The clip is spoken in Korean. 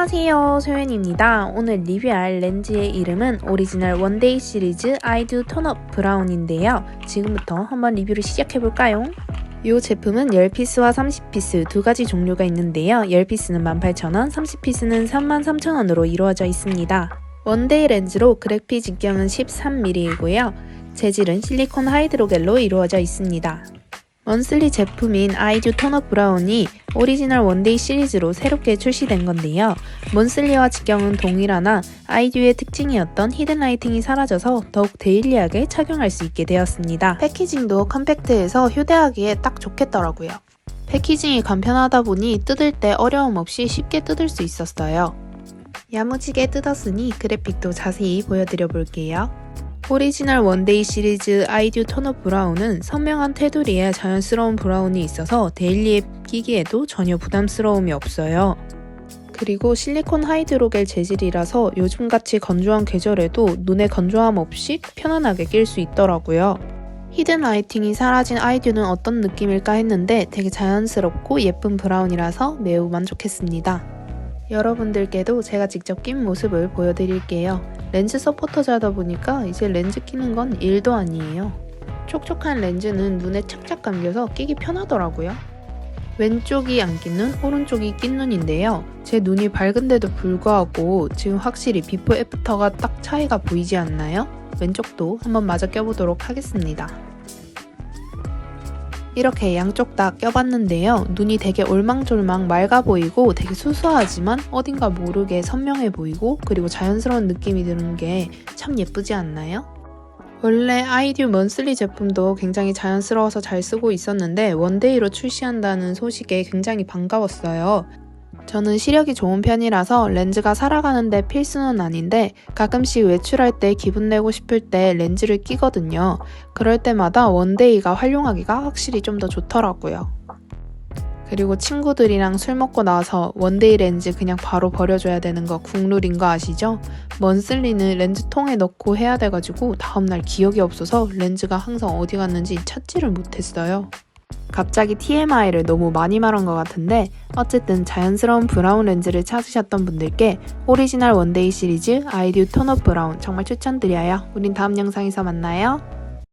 안녕하세요. 소연입니다. 오늘 리뷰할 렌즈의 이름은 오리지널 원데이 시리즈 아이듀 톤업 브라운인데요. 지금부터 한번 리뷰를 시작해볼까요? 이 제품은 10피스와 30피스 두 가지 종류가 있는데요. 10피스는 18,000원, 30피스는 33,000원으로 이루어져 있습니다. 원데이 렌즈로 그래피 직경은 13mm이고요. 재질은 실리콘 하이드로겔로 이루어져 있습니다 먼슬리 제품인 아이듀 톤업 브라운이 오리지널 원데이 시리즈로 새롭게 출시된 건데요. 먼슬리와 직경은 동일하나 아이듀의 특징이었던 히든 라이팅이 사라져서 더욱 데일리하게 착용할 수 있게 되었습니다. 패키징도 컴팩트해서 휴대하기에 딱 좋겠더라고요. 패키징이 간편하다 보니 뜯을 때 어려움 없이 쉽게 뜯을 수 있었어요. 야무지게 뜯었으니 그래픽도 자세히 보여드려 볼게요. 오리지널 원데이 시리즈 아이듀 톤업 브라운은 선명한 테두리에 자연스러운 브라운이 있어서 데일리에 끼기에도 전혀 부담스러움이 없어요. 그리고 실리콘 하이드로겔 재질이라서 요즘같이 건조한 계절에도 눈에 건조함 없이 편안하게 낄 수 있더라고요. 히든 라이팅이 사라진 아이듀는 어떤 느낌일까 했는데 되게 자연스럽고 예쁜 브라운이라서 매우 만족했습니다. 여러분들께도 제가 직접 낀 모습을 보여드릴게요. 렌즈 서포터자다 보니까 이제 렌즈 끼는 건 일도 아니에요. 촉촉한 렌즈는 눈에 착착 감겨서 끼기 편하더라고요. 왼쪽이 안 끼는 오른쪽이 낀 눈인데요. 제 눈이 밝은데도 불구하고 지금 확실히 비포 애프터가 딱 차이가 보이지 않나요? 왼쪽도 한번 마저 껴보도록 하겠습니다. 이렇게 양쪽 다 껴봤는데요. 눈이 되게 올망졸망 맑아 보이고 되게 수수하지만 어딘가 모르게 선명해 보이고 그리고 자연스러운 느낌이 드는 게 참 예쁘지 않나요? 원래 아이듀 먼슬리 제품도 굉장히 자연스러워서 잘 쓰고 있었는데 원데이로 출시한다는 소식에 굉장히 반가웠어요. 저는 시력이 좋은 편이라서 렌즈가 살아가는데 필수는 아닌데 가끔씩 외출할 때 기분 내고 싶을 때 렌즈를 끼거든요. 그럴 때마다 원데이가 활용하기가 확실히 좀 더 좋더라고요. 그리고 친구들이랑 술 먹고 나서 원데이 렌즈 그냥 바로 버려줘야 되는 거 국룰인 거 아시죠? 먼슬리는 렌즈 통에 넣고 해야 돼가지고 다음날 기억이 없어서 렌즈가 항상 어디 갔는지 찾지를 못했어요. 갑자기 TMI를 너무 많이 말한 것 같은데 어쨌든 자연스러운 브라운 렌즈를 찾으셨던 분들께 오리지널 원데이 시리즈 아이듀 톤업 브라운 정말 추천드려요. 우린 다음 영상에서 만나요.